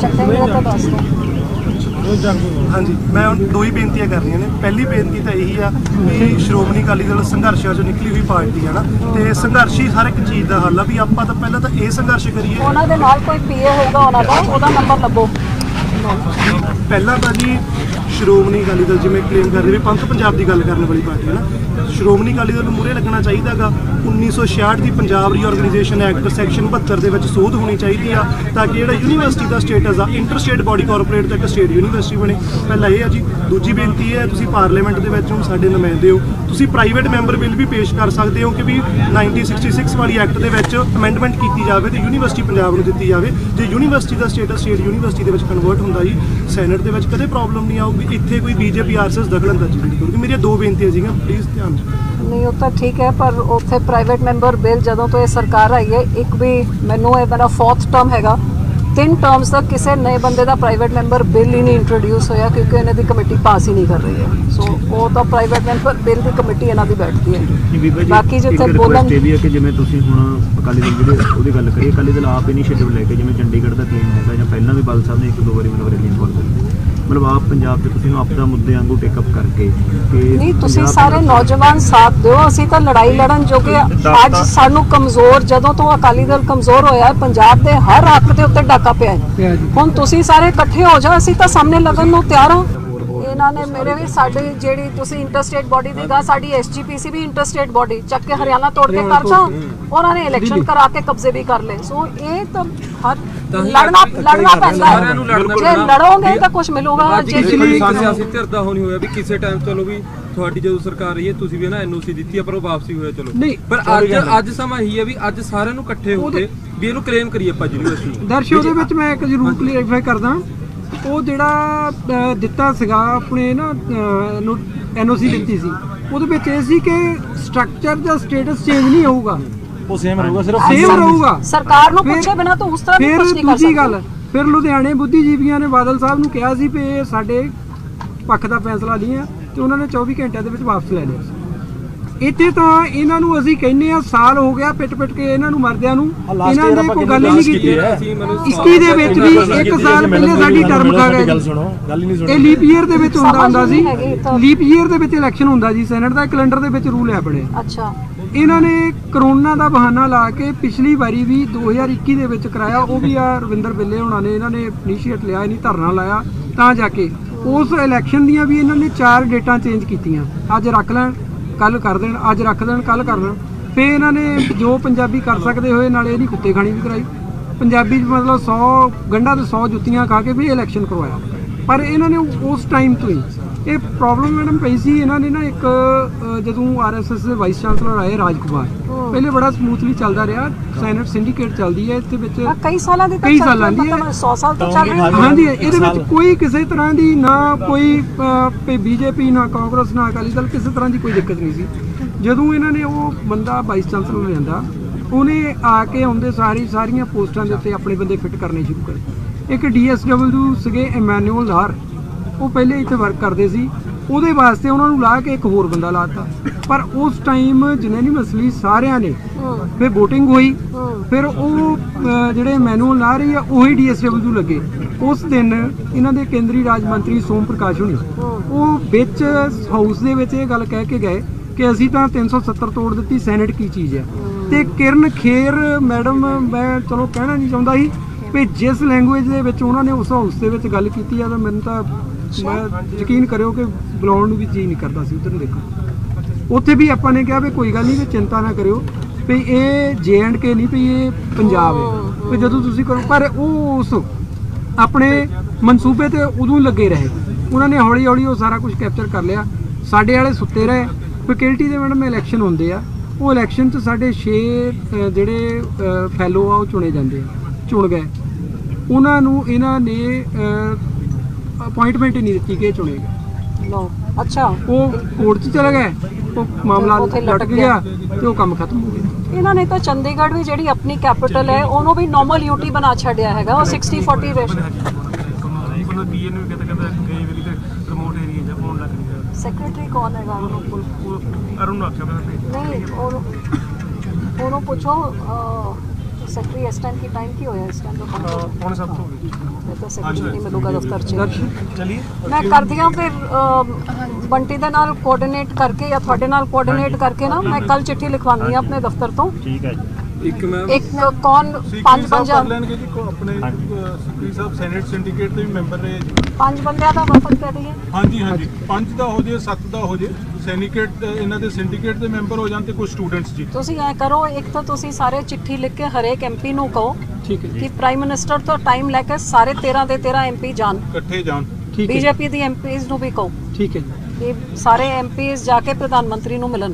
ਚੱਕੇਂਗੇ ਤਾਂ ਦੱਸ ਦਿਓ ਹਾਂਜੀ ਮੈਂ ਹੁਣ ਦੋ ਹੀ ਬੇਨਤੀਆਂ ਕਰਨੀਆਂ ਨੇ ਪਹਿਲੀ ਬੇਨਤੀ ਤਾਂ ਇਹੀ ਆ ਕਿ ਸ਼੍ਰੋਮਣੀ ਅਕਾਲੀ ਦਲ ਸੰਘਰਸ਼ਾਂ ਚੋਂ ਨਿਕਲੀ ਹੋਈ ਪਾਰਟੀ ਹੈ ਨਾ ਤੇ ਸੰਘਰਸ਼ ਹੀ ਹਰ ਇੱਕ ਚੀਜ਼ ਦਾ ਹੱਲ ਆ ਵੀ ਆਪਾਂ ਤਾਂ ਪਹਿਲਾਂ ਤਾਂ ਇਹ ਸੰਘਰਸ਼ ਕਰੀਏ। ਉਹਨਾਂ ਦੇ ਨਾਲ ਕੋਈ ਪੀਏ ਹੋਊਗਾ ਉਹਨਾਂ ਦਾ ਉਹਦਾ ਨੰਬਰ ਲੱਭੋ। ਪਹਿਲਾਂ ਤਾਂ ਜੀ ਸ਼੍ਰੋਮਣੀ ਅਕਾਲੀ ਦਲ ਜਿਵੇਂ ਕਲੇਮ ਕਰ ਰਹੇ ਵੀ ਪੰਥ ਪੰਜਾਬ ਦੀ ਗੱਲ ਕਰਨ ਵਾਲੀ ਪਾਰਟੀ ਹੈ ਨਾ ਸ਼੍ਰੋਮਣੀ ਅਕਾਲੀ ਦਲ ਨੂੰ ਮੂਹਰੇ ਲੱਗਣਾ ਚਾਹੀਦਾਗਾ। 1966 ਦੀ ਪੰਜਾਬ ਰੀਆਰਗੇਨਾਈਜੇਸ਼ਨ ਐਕਟ ਸੈਕਸ਼ਨ 72 ਦੇ ਵਿੱਚ ਸੋਧ ਹੋਣੀ ਚਾਹੀਦੀ ਆ, ਤਾਂ ਕਿ ਜਿਹੜਾ ਯੂਨੀਵਰਸਿਟੀ ਦਾ ਸਟੇਟਸ ਆ ਇੰਟਰ ਸਟੇਟ ਬਾਡੀ ਕਾਰਪੋਰੇਟ ਤੋਂ ਇੱਕ ਸਟੇਟ ਯੂਨੀਵਰਸਿਟੀ ਬਣੇ। ਪਹਿਲਾਂ ਇਹ ਆ ਜੀ, ਦੂਜੀ ਬੇਨਤੀ ਹੈ ਤੁਸੀਂ ਪਾਰਲੀਮੈਂਟ ਦੇ ਵਿੱਚ ਹੁਣ ਸਾਡੇ ਨੁਮਾਇੰਦੇ ਹੋ। ਤੁਸੀਂ ਪ੍ਰਾਈਵੇਟ ਮੈਂਬਰ ਬਿੱਲ ਵੀ ਪੇਸ਼ ਕਰ ਸਕਦੇ ਹੋ ਕਿ ਵੀ 1966 ਵਾਲੀ ਐਕਟ ਦੇ ਵਿੱਚ ਅਮੈਂਡਮੈਂਟ ਕੀਤੀ ਜਾਵੇ ਤੇ ਯੂਨੀਵਰਸਿਟੀ ਪੰਜਾਬ ਨੂੰ ਦਿੱਤੀ ਜਾਵੇ। ਜੇ ਯੂਨੀਵਰਸਿਟੀ ਦਾ ਸਟੇਟਸ ਸਟੇਟ ਯੂਨੀਵਰਸਿਟੀ ਦੇ ਵਿੱਚ ਕਨਵਰਟ ਹੁੰਦਾ ਜੀ ਸੈਨੇਟ ਦੇ ਵਿੱਚ ਕਦੇ ਪ੍ਰੋਬਲਮ ਨਹੀਂ ਆਊਗੀ। ਇੱਥੇ ਕੋਈ ਬੀਜੇਪੀ ਆਰਐਸਐਸ ਦਖਲਅੰਦਾਜ਼ੀ ਨਹੀਂ ਕਰੂਗੀ। ਮੇਰੀਆਂ ਦੋ ਬੇਨਤੀਆਂ ਸੀਗੀਆਂ। ਪਲੀਜ਼ ਧਿਆਨ ਨਹੀਂ ਉਹ ਤਾਂ ਠੀਕ ਹੈ ਪਰ ਉੱਥੇ ਪ੍ਰਾਈਵੇਟ ਮੈਂਬਰ ਬਿੱਲ ਜਦੋਂ ਤੋਂ ਇਹ ਸਰਕਾਰ ਆਈ ਹੈ ਇੱਕ ਵੀ ਮੈਨੂੰ ਇਹ ਮੇਰਾ ਫੋਰਥ ਟਰਮ ਹੈਗਾ। ਤਿੰਨ ਟਰਮਸ ਤੱਕ ਕਿਸੇ ਨਏ ਬੰਦੇ ਦਾ ਪ੍ਰਾਈਵੇਟ ਮੈਂਬਰ ਬਿੱਲ ਹੀ ਨਹੀਂ ਇੰਟਰੋਡਿਊਸ ਹੋਇਆ ਕਿਉਂਕਿ ਇਹਨਾਂ ਦੀ ਕਮੇਟੀ ਪਾਸ ਹੀ ਨਹੀਂ ਕਰ ਰਹੀ ਹੈ। ਸੋ ਉਹ ਤਾਂ ਪ੍ਰਾਈਵੇਟ ਮੈਂਬਰ ਬਿੱਲ ਦੀ ਕਮੇਟੀ ਇਹਨਾਂ ਦੀ ਬੈਠਦੀ ਹੈ। ਬਾਕੀ ਜਿੱਥੇ ਬੋਲਣ ਇਹ ਵੀ ਹੈ ਕਿ ਜਿਵੇਂ ਤੁਸੀਂ ਹੁਣ ਅਕਾਲੀ ਦਲ ਜਿਹੜੇ ਉਹਦੀ ਗੱਲ ਕਰੀਏ ਅਕਾਲੀ ਦਲ ਆਪ ਇਨੀਸ਼ੀਏਟਿਵ ਲੈ ਕੇ ਜਿਵੇਂ ਚੰਡੀਗੜ੍ਹ ਦਾ ਕਲੇਮ ਹੈਗਾ ਜਾਂ ਪਹਿਲਾਂ ਵੀ ਬਾਲ ਸਾਹਿਬ ਨੇ ਇੱਕ ਦੋ ਵਾਰੀ ਮੈਨੂੰ ਰੈਲੀ ਕਾਲ ਕੀਤੀ। ਮਤਲਬ ਆਪ ਪੰਜਾਬ ਤੇ ਤੁਸੀਂ ਆਪਦਾ ਮੁੱਦੇ ਵਾਂਗੂ ਟੇਕ ਅਪ ਕਰਕੇ ਕਿ ਨਹੀਂ ਤੁਸੀਂ ਸਾਰੇ ਨੌਜਵਾਨ ਸਾਥ ਦਿਓ ਅਸੀਂ ਤਾਂ ਲੜਾਈ ਲੜਨ ਜੋਗੇ ਅੱਜ ਸਾਨੂੰ ਕਮਜ਼ੋਰ ਜਦੋਂ ਤੋਂ ਅਕਾਲੀ ਦਲ ਕਮਜ਼ੋਰ ਹੋਇਆ ਹੈ, ਪੰਜਾਬ ਦੇ ਹਰ ਹੱਕ ਦੇ ਉੱਤੇ ਡਾਕਾ ਪਿਆ ਹੈ ਹੁਣ ਤੁਸੀਂ ਸਾਰੇ ਇਕੱਠੇ ਹੋ ਜਾਓ ਅਸੀਂ ਤਾਂ ਸਾਹਮਣੇ ਲੱਗਣ ਨੂੰ ਤਿਆਰ ਹਾਂ। ਇਹਨਾਂ ਨੇ ਮੇਰੇ ਵੀ ਸਾਡੀ ਜਿਹੜੀ ਤੁਸੀਂ ਇੰਟਰਸਟੇਟ ਬਾਡੀ ਦੀ ਗਾ ਸਾਡੀ ਐਸਜੀਪੀਸੀ ਵੀ ਇੰਟਰਸਟੇਟ ਬਾਡੀ ਚੱਕ ਕੇ ਹਰਿਆਣਾ ਤੋੜ ਕੇ ਕਰਤਾ ਉਹਨਾਂ ਨੇ ਇਲੈਕਸ਼ਨ ਕਰਾ ਕੇ ਕਬਜ਼ੇ ਵੀ ਕਰ ਲਏ। ਸੋ ਇਹ ਤਾਂ ਹਰ ਲੜਨਾ ਲੜਨਾ ਪੈਂਦਾ ਹੈ। ਜੇ ਲੜੋਗੇ ਤਾਂ ਕੁਝ ਮਿਲੂਗਾ ਜੇ ਪਿਛਲੀ ਸਿਆਸੀ ਧਿਰ ਦਾ ਹੋਣੀ ਹੋਇਆ ਵੀ ਕਿਸੇ ਟਾਈਮ ਚਲੋ ਵੀ ਤੁਹਾਡੀ ਜਦੋਂ ਸਰਕਾਰ ਰਹੀ ਹੈ ਤੁਸੀਂ ਵੀ ਨਾ ਐਨਓਸੀ ਦਿੱਤੀ ਆ ਪਰ ਉਹ ਵਾਪਸੀ ਹੋਇਆ ਚਲੋ। ਨਹੀਂ, ਪਰ ਅੱਜ ਅੱਜ ਸਮਾਂ ਹੀ ਹੈ ਵੀ ਅੱਜ ਸਾਰਿਆਂ ਨੂੰ ਇਕੱਠੇ ਹੋ ਕੇ ਵੀ ਇਹਨੂੰ ਕਲੇਮ ਕਰੀਏ ਆਪਾਂ ਯੂਨੀਵਰਸਿਟੀ ਦਰਸ਼ਕ ਉਹਦੇ ਵਿੱਚ ਮੈਂ ਇੱਕ ਜ਼ਰੂਰ ਕਲੀਅਰਫਾਈ ਕਰਦਾ। ਉਹ ਜਿਹੜਾ ਦਿੱਤਾ ਸੀਗਾ ਆਪਣੇ ਨਾ ਐਨਓਸੀ ਦਿੱਤੀ ਸੀ। ਉਹਦੇ ਵਿੱਚ ਇਹ ਸੀ ਕਿ ਸਟਰਕਚਰ ਦਾ ਸਟੇਟਸ ਚੇਂਜ ਨਹੀਂ ਹੋਊਗਾ। ਉਹ ਸੇਮ ਰਹੂਗਾ ਸਿਰਫ ਸੇਮ ਰਹੂਗਾ। ਸਰਕਾਰ ਨੂੰ ਫਿਰ- ਪੁੱਛੇ ਬਿਨਾ ਤਾਂ ਉਸ ਤਰ੍ਹਾਂ ਵੀ ਫਿਰ ਕੁਝ ਨਹੀਂ ਕਰ ਦੂਜੀ ਸਕਦੇ। ਗੱਲ ਫਿਰ ਲੁਧਿਆਣੇ ਬੁੱਧੀਜੀਵੀਆਂ ਨੇ ਬਾਦਲ ਸਾਹਿਬ ਨੂੰ ਕਿਹਾ ਸੀ ਵੀ ਇਹ ਸਾਡੇ ਪੱਖ ਦਾ ਫੈਸਲਾ ਨਹੀਂ ਹੈ ਤੇ ਉਹਨਾਂ ਨੇ 24 ਘੰਟਿਆਂ ਦੇ ਵਿੱਚ ਵਾਪਸ ਲੈ ਲਿਆ ਇੱਥੇ ਤਾਂ ਇਹਨਾਂ ਨੂੰ ਅਸੀਂ ਕਹਿੰਨੇ ਆ ਸਾਲ ਹੋ ਗਿਆ ਪਿੱਟ ਪਿੱਟ ਕੇ ਇਹਨਾਂ ਨੂੰ ਮਰਦਿਆਂ ਨੂੰ। ਇਹਨਾਂ ਨੇ ਕੋਈ ਗੱਲ ਹੀ ਨਹੀਂ ਕੀਤੀ। 21 ਦੇ ਵਿੱਚ ਵੀ ਇੱਕ ਸਾਲ ਪਹਿਲੇ ਸਾਡੀ ਟਰਮ ਖਾ ਗਏ ਗੱਲ ਸੁਣੋ ਗੱਲ ਹੀ ਨਹੀਂ ਸੁਣੀ ਇਹ ਲੀਪ ਈਅਰ ਦੇ ਵਿੱਚ ਹੁੰਦਾ ਹੁੰਦਾ ਸੀ। ਲੀਪ ਈਅਰ ਦੇ ਵਿੱਚ ਇਲੈਕਸ਼ਨ ਹੁੰਦਾ ਜੀ ਸੈਨੇਟ ਦਾ ਕੈਲੰਡਰ ਦੇ ਵਿੱਚ ਰੂਲ ਹੈ ਆਪਣੇ। ਅੱਛਾ। ਇਹਨਾਂ ਨੇ ਕਰੋਨਾ ਦਾ ਬਹਾਨਾ ਲਾ ਕੇ ਪਿਛਲੀ ਵਾਰੀ ਵੀ 2021 ਦੇ ਵਿੱਚ ਕਰਾਇਆ, ਉਹ ਵੀ ਆ ਰਵਿੰਦਰ ਬਿੱਲੇ ਹੋਣਾ ਨੇ, ਇਹਨਾਂ ਨੇ ਇਨੀਸ਼ੀਏਟ ਲਿਆ ਨਹੀਂ ਧਰਨਾ ਲਾਇਆ, ਤਾਂ ਜਾ ਕੇ। ਉਸ ਇਲੈਕਸ਼ਨ ਦੀਆਂ ਵੀ ਇਹਨਾਂ ਨੇ ਚਾਰ ਡੇਟਾਂ ਚੇਂਜ ਕੀਤੀਆਂ। ਅੱਜ ਰੱਖ ਲੈਣ ਕੱਲ ਕਰ ਦੇਣ, ਅੱਜ ਰੱਖ ਦੇਣ ਕੱਲ ਕਰ ਦੇਣ। ਫੇ ਇਹਨਾਂ ਨੇ ਜੋ ਪੰਜਾਬੀ ਕਰ ਸਕਦੇ ਹੋਏ, ਨਾਲੇ ਇਹਦੀ ਕੁੱਤੇ ਖਾਣੀ ਵੀ ਕਰਾਈ। ਪੰਜਾਬੀ 'ਚ ਮਤਲਬ 100 ਗੰਢਾਂ ਤੇ 100 ਜੁੱਤੀਆਂ ਖਾ ਕੇ ਵੀ ਇਲੈਕਸ਼ਨ ਕਰਵਾਇਆ। ਪਰ ਇਹਨਾਂ ਨੇ ਉਸ ਟਾਈਮ ਤੋਂ ਹੀ ਇਹ ਪ੍ਰੋਬਲਮ ਮੈਡਮ ਪਈ ਸੀ ਇਹਨਾਂ ਨੇ ਨਾ ਇੱਕ ਅ, ਜਦੋਂ ਆਰਐਸਐਸ ਦੇ ਵਾਈਸ ਚਾਂਸਲਰ ਆਏ ਰਾਜਕੁਮਾਰ ਪਹਿਲੇ ਬੜਾ ਸਮੂਥਲੀ ਚੱਲਦਾ ਰਿਹਾ ਸੈਨੇਟ ਸਿੰਡੀਕੇਟ ਚੱਲਦੀ ਹੈ ਇੱਥੇ ਵਿੱਚ ਆਹ ਕਈ ਸਾਲਾਂ ਦੀ ਤਾਂ ਕਈ ਚੱਲ ਸਾਲਾਂ ਰਹੀ ਦੀ ਹੈ। ਹੈ। 100 ਸਾਲ ਤੋਂ ਚੱਲ ਰਹੀ ਹੈ ਹਾਂਜੀ ਇਹਦੇ ਵਿੱਚ ਕੋਈ ਕਿਸੇ ਤਰ੍ਹਾਂ ਦੀ ਨਾ ਕੋਈ ਬੀਜੇਪੀ ਨਾ ਕਾਂਗਰਸ ਨਾ ਅਕਾਲੀ ਦਲ ਕਿਸੇ ਤਰ੍ਹਾਂ ਦੀ ਕੋਈ ਦਿੱਕਤ ਨਹੀਂ ਸੀ। ਜਦੋਂ ਇਹਨਾਂ ਨੇ ਉਹ ਬੰਦਾ ਵਾਈਸ ਚਾਂਸਲਰ ਲਿਆਂਦਾ ਉਹਨੇ ਆ ਕੇ ਆਉਂਦੇ ਸਾਰੀ ਸਾਰੀਆਂ ਪੋਸਟਾਂ ਦੇ ਉੱਤੇ ਆਪਣੇ ਬੰਦੇ ਫਿੱਟ ਕਰਨੇ ਸ਼ੁਰੂ ਕਰੇ। ਇੱਕ ਡੀਐਸਡਬਲਯੂ ਸੀਗੇ ਇਮੈਨੂਅਲ ਲਾਰ ਉਹ ਪਹਿਲੇ ਇੱਥੇ ਵਰਕ ਕਰਦੇ ਸੀ। ਉਹਦੇ ਵਾਸਤੇ ਉਹਨਾਂ ਨੂੰ ਲਾ ਕੇ ਇੱਕ ਹੋਰ ਬੰਦਾ ਲਾਤਾ ਪਰ ਉਸ ਟਾਈਮ ਜਿਨ੍ਹਾਂ ਮਸਲੀ ਸਾਰਿਆਂ ਨੇ ਫਿਰ VOTING ਹੋਈ। ਫਿਰ ਉਹ ਜਿਹੜੇ ਮੈਨੂਅਲ ਲਾ ਰਹੀ ਆ ਉਹੀ ਡੀਐਸਡਬਲਯੂ ਲੱਗੇ। ਉਸ ਦਿਨ ਇਹਨਾਂ ਦੇ ਕੇਂਦਰੀ ਰਾਜ ਮੰਤਰੀ ਸੋਮ ਪ੍ਰਕਾਸ਼ ਹੁਣੀ ਉਹ ਵਿੱਚ ਹਾਊਸ ਦੇ ਵਿੱਚ ਇਹ ਗੱਲ ਕਹਿ ਕੇ ਗਏ ਕਿ ਅਸੀਂ ਤਾਂ 370 ਤੋੜ ਦਿੱਤੀ ਸੈਨੇਟ ਕੀ ਚੀਜ਼ ਹੈ। ਤੇ ਕਿਰਨ ਖੇਰ ਮੈਡਮ ਮੈਂ ਚਲੋ ਕਹਿਣਾ ਨਹੀਂ ਚਾਹੁੰਦਾ ਸੀ ਵੀ ਜਿਸ ਲੈਂਗੁਏਜ ਦੇ ਵਿੱਚ ਉਹਨਾਂ ਨੇ ਉਸ ਹਾਊਸ ਦੇ ਵਿੱਚ ਗੱਲ ਕੀਤੀ ਆ ਤਾਂ ਮੈਨੂੰ ਤਾਂ ਮੈਂ ਯਕੀਨ ਕਰਿਓ ਕਿ ਬੁਲਾਉਣ ਨੂੰ ਵੀ ਜੀ ਨਹੀਂ ਕਰਦਾ ਸੀ ਉਧਰ ਨੂੰ ਦੇਖੋ। ਉੱਥੇ ਵੀ ਆਪਾਂ ਨੇ ਕਿਹਾ ਵੀ ਕੋਈ ਗੱਲ ਨਹੀਂ ਵੀ ਚਿੰਤਾ ਨਾ ਕਰਿਓ। ਵੀ ਇਹ ਕੇ ਨਹੀਂ ਵੀ ਇਹ ਪੰਜਾਬ ਹੈ। ਵੀ ਜਦੋਂ ਤੁਸੀਂ ਕਰੋ ਪਰ ਉਹ ਉਸ ਆਪਣੇ ਮਨਸੂਬੇ ਤੇ ਉਦੋਂ ਲੱਗੇ ਰਹੇ। ਉਹਨਾਂ ਨੇ ਹੌਲੀ ਹੌਲੀ ਉਹ ਸਾਰਾ ਕੁਝ ਕੈਪਚਰ ਕਰ ਲਿਆ। ਸਾਡੇ ਵਾਲੇ ਸੁੱਤੇ ਰਹੇ। ਫੈਕਲਟੀ ਦੇ ਮੈਡਮ ਇਲੈਕਸ਼ਨ ਹੁੰਦੇ ਆ। ਉਹ ਇਲੈਕਸ਼ਨ 'ਚ ਸਾਡੇ 6 ਜਿਹੜੇ ਫੈਲੋ ਆ ਉਹ ਚੁਣੇ ਜਾਂਦੇ ਆ। ਚੁਣ ਗਏ। ਉਹਨਾਂ ਨੂੰ ਇਹਨਾਂ ਨੇ ਅਪਾਇੰਟਮੈਂਟ ਹੀ ਨਹੀਂ ਦਿੱਤੀ ਕਿ ਇਹ ਚੁਣੇ ਗਏ। ਲੋ ਅੱਛਾ। ਉਹ ਕੋਰਟ 'ਚ ਚਲੇ ਗਏ ਉਹ ਮਾਮਲਾ ਉੱਥੇ ਲਟਕ ਲਟਕ ਗਿਆ। ਤੇ ਉਹ ਕੰਮ ਖਤਮ ਹੋ ਗਿਆ। ਇਹਨਾਂ ਨੇ ਤਾਂ ਚੰਡੀਗੜ੍ਹ ਵੀ ਜਿਹੜੀ ਆਪਣੀ ਕੈਪੀਟਲ ਹੈ ਉਹਨੂੰ ਵੀ ਨਾਰਮਲ ਯੂਟੀ ਬਣਾ ਛੱਡਿਆ ਹੈਗਾ ਉਹ 60 40 ਰੇਸ਼ੋ ਉਹਨਾਂ ਪੀਐਨ ਵੀ ਕਹਿੰਦਾ ਕਹਿੰਦਾ ਗਈ ਵੇਲੇ ਤੇ ਰਿਮੋਟ ਏਰੀਆ ਜਾਂ ਫੋਨ ਲੱਗ ਨਹੀਂ ਸੈਕਟਰੀ ਕੌਣ ਹੈਗਾ? ਉਹਨੂੰ ਪੁੱਛ- ਰਿਹਾ ਅਰੁਣ ਨੂੰ ਆਖਿਆ ਮੈਂ ਭੇਜ ਨਹੀਂ ਉਹਨੂੰ ਉਹਨੂੰ ਪੁੱਛੋ ਸੈਕਟਰੀ ਇਸ ਟਾਈਮ ਕੀ ਟਾਈਮ ਕੀ ਹੋਇਆ ਇਸ ਟਾਈਮ ਤੋਂ ਪਹੁੰਚੋ ਹੁਣ ਸਭ ਤੋਂ ਮੈਂ ਤਾਂ ਸੈਕਟਰੀ ਨਹੀਂ ਮਿਲੂਗਾ ਦਫ਼ਤਰ 'ਚ ਦਰਸ਼ਨ ਚਲਿਏ ਮੈਂ ਕਰਦੀ ਹਾਂ ਫਿਰ ਬੰਟੀ ਦੇ ਨਾਲ ਕੋਆਰਡੀਨੇਟ ਕਰਕੇ ਜਾਂ ਤੁਹਾਡੇ ਨਾਲ ਕੋਆਰਡੀਨੇਟ ਕਰਕੇ ਨਾ ਮੈਂ ਕੱਲ ਚਿੱਠੀ ਲਿਖਵਾਉਂਦੀ ਹਾਂ ਆਪਣੇ ਦਫ਼ਤਰ ਤੋਂ ਠੀਕ ਹੈ ਜੀ ਇੱਕ ਮੈਂ ਇੱਕ ਕੌਣ? ਪੰਜ ਪੰਜਾਂ ਲੈਣਗੇ ਜੀ ਕੋ- ਆਪਣੇ ਸੁਪਰੀ ਸਾਹਿਬ ਸੈਨੇਟ ਸਿੰਡੀਕੇਟ ਦੇ ਵੀ ਮੈਂਬਰ ਰਹੇ ਜੀ। ਪੰਜ ਬੰਦਿਆਂ ਦਾ ਵਫਦ ਕਹਿ ਦਈਏ। ਹਾਂਜੀ ਹਾਂਜੀ। ਪੰਜ ਦਾ ਹੋ ਜੇ ਸੱਤ ਦਾ ਹੋ ਜੇ। ਸੈਨਿਕੇਟ ਇਹਨਾਂ ਦੇ ਸਿੰਡੀਕੇਟ ਦੇ ਮੈਂਬਰ ਹੋ ਜਾਣ ਤੇ ਕੁਝ ਸਟੂਡੈਂਟਸ ਜੀ। ਤੁਸੀਂ ਐ ਕਰੋ ਇੱਕ ਤਾਂ ਤੁਸੀਂ ਸਾਰੇ ਚਿੱਠੀ ਲਿਖ ਕੇ ਹਰੇਕ ਐਮਪੀ ਨੂੰ ਕਹੋ ਠੀਕ ਹੈ ਜੀ। ਕਿ ਪ੍ਰਾਈਮ ਮਿਨਿਸਟਰ ਤੋਂ ਟਾਈਮ ਲੈ ਕੇ ਸਾਰੇ 13 ਦੇ 13 ਐਮਪੀ ਜਾਣ। ਇਕੱਠੇ ਜਾਣ। ਠੀਕ ਹੈ ਬੀਜੇਪੀ ਦੀ ਐਮਪੀਜ਼ ਨੂੰ ਵੀ ਕਹੋ ਠੀਕ ਹੈ ਜੀ। ਸਾਰੇ ਐਮਪੀਜ਼ ਜਾ ਕੇ ਪ੍ਰਧਾਨ ਮੰਤਰੀ ਨੂੰ ਮਿਲਣ।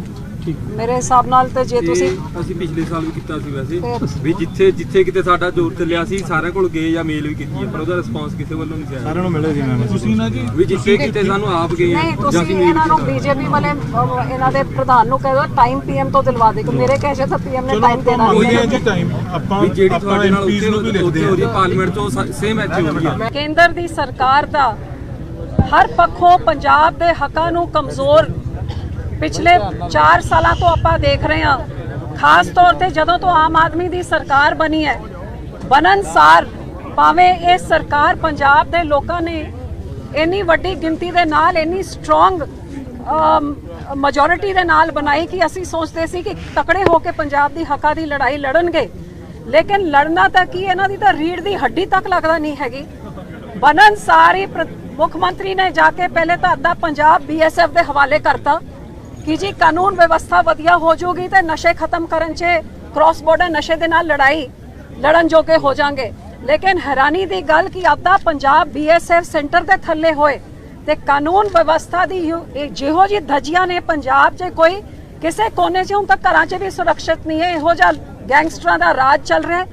ਮੇਰੇ ਹਿਸਾਬ ਨਾਲ ਤੇ ਜੇ ਤੁਸੀਂ ਅਸੀਂ ਪਿਛਲੇ ਸਾਲ ਵੀ ਕੀਤਾ ਸੀ ਵੈਸੇ। ਵੀ ਜਿੱਥੇ ਜਿੱਥੇ ਕਿਤੇ ਸਾਡਾ ਜ਼ੋਰ ਚੱਲਿਆ ਸੀ ਸਾਰਿਆਂ ਕੋਲ ਗਏ ਜਾਂ ਮੇਲ ਵੀ ਕੀਤੀ ਹੈ ਪਰ ਉਹਦਾ ਰਿਸਪਾਂਸ ਕਿਸੇ ਵੱਲੋਂ ਨਹੀਂ ਆਇਆ। ਸਾਰਿਆਂ ਨੂੰ ਮਿਲੇ ਜੀ ਮੈਂ ਤੁਸੀਂ ਨਾ ਜੀ ਵੀ ਜਿੱਥੇ ਕਿਤੇ ਸਾਨੂੰ ਆਪ ਗਏ ਨਹੀਂ ਤੁਸੀਂ ਇਹਨਾਂ ਨੂੰ। ਬੀਜੇਪੀ ਵਾਲੇ ਇਹਨਾਂ ਦੇ ਪ੍ਰਧਾਨ ਨੂੰ ਕਹਿ ਟਾਈਮ ਪੀਐਮ ਤੋਂ ਦਿਲਵਾ ਦੇ ਮੇਰੇ ਕਹੇ ਤਾਂ ਪੀਐਮ ਨੇ ਟਾਈਮ ਦੇਣਾ ਨਹੀਂ। ਆ ਹੈ ਜੀ ਟਾਈਮ ਆਪਾਂ ਵੀ ਜਿਹੜੀ ਆਪਾਂ ਤੁਹਾਡੇ ਨਾਲ MPs ਨੂੰ ਵੀ ਉੱਥੇ ਲਿਖਦੇ ਉੱਥੇ ਆ ਪਾਰਲੀਮੈਂਟ ਚੋਂ ਸੇਮ ਇੱਥੇ ਹੋ ਰਹੀ ਹੈ। ਕੇਂਦਰ ਦੀ ਸਰਕਾਰ ਦਾ ਹਰ ਪੱਖੋਂ ਪੰਜਾਬ ਦੇ ਹੱਕਾਂ ਨੂੰ ਕਮਜ਼ੋਰ ਪਿਛਲੇ 4 ਸਾਲਾਂ ਤੋਂ ਆਪਾਂ ਦੇਖ ਰਹੇ ਹਾਂ, ਖਾਸ ਤੌਰ ਤੇ ਜਦੋਂ ਤੋਂ ਆਮ ਆਦਮੀ ਦੀ ਸਰਕਾਰ ਬਣੀ ਹੈ ਬਨਨਸਾਰ ਭਾਵੇਂ ਇਹ ਸਰਕਾਰ ਪੰਜਾਬ ਦੇ ਲੋਕਾਂ ਨੇ ਇੰਨੀ ਵੱਡੀ ਗਿਣਤੀ ਦੇ ਨਾਲ, ਇੰਨੀ ਸਟਰੋਂਗ ਮੈਜੋਰਿਟੀ ਦੇ ਨਾਲ ਬਣਾਈ ਕਿ ਅਸੀਂ ਸੋਚਦੇ ਸੀ ਕਿ ਤਕੜੇ ਹੋ ਕੇ ਪੰਜਾਬ ਦੀ ਹੱਕਾਂ ਦੀ ਲੜਾਈ ਲੜਨਗੇ। ਲੇਕਿਨ ਲੜਨਾ ਤਾਂ ਕੀ, ਇਹਨਾਂ ਦੀ ਤਾਂ ਰੀੜ ਦੀ ਹੱਡੀ ਤੱਕ ਲੱਗਦਾ ਨਹੀਂ ਹੈਗੀ। ਬਨਨ ਸਾਰੀ ਮੁੱਖ ਮੰਤਰੀ ਨੇ ਜਾ ਕੇ ਪਹਿਲੇ ਤਾਂ ਅੱਧਾ ਪੰਜਾਬ ਬੀਐਸਐਫ ਦੇ ਹਵਾਲੇ ਕਰਤਾ। ਕਿ ਜੀ ਕਾਨੂੰਨ ਵਿਵਸਥਾ ਵਧੀਆ ਹੋ ਜਾਊਗੀ ਤੇ ਨਸ਼ੇ ਖਤਮ ਕਰਨ 'ਚ ਕ੍ਰਾਸ ਬਾਰਡਰ ਨਸ਼ੇ ਦੇ ਨਾਲ ਲੜਾਈ ਲੜਨ ਜੋਗੇ ਹੋ ਜਾਣਗੇ ਲੇਕਿਨ ਹੈਰਾਨੀ ਦੀ ਗੱਲ ਕਿ ਅੱਧਾ ਪੰਜਾਬ ਬੀਐਸਐਫ ਸੈਂਟਰ ਦੇ ਥੱਲੇ ਹੋਏ ਤੇ ਕਾਨੂੰਨ ਵਿਵਸਥਾ ਦੀ ਜਿਹੋ ਜੀ ਧਜੀਆਂ ਨੇ ਪੰਜਾਬ 'ਚ ਕੋਈ, ਕਿਸੇ ਕੋਨੇ 'ਚ ਹੁਣ ਤੱਕ ਘਰਾਂ 'ਚ ਵੀ ਸੁਰੱਖਿਅਤ ਨਹੀਂ ਹੈ। ਇਹੋ ਜਿਹਾ ਗੈਂਗਸਟਰਾਂ ਦਾ ਰਾਜ ਚੱਲ ਰਿਹਾ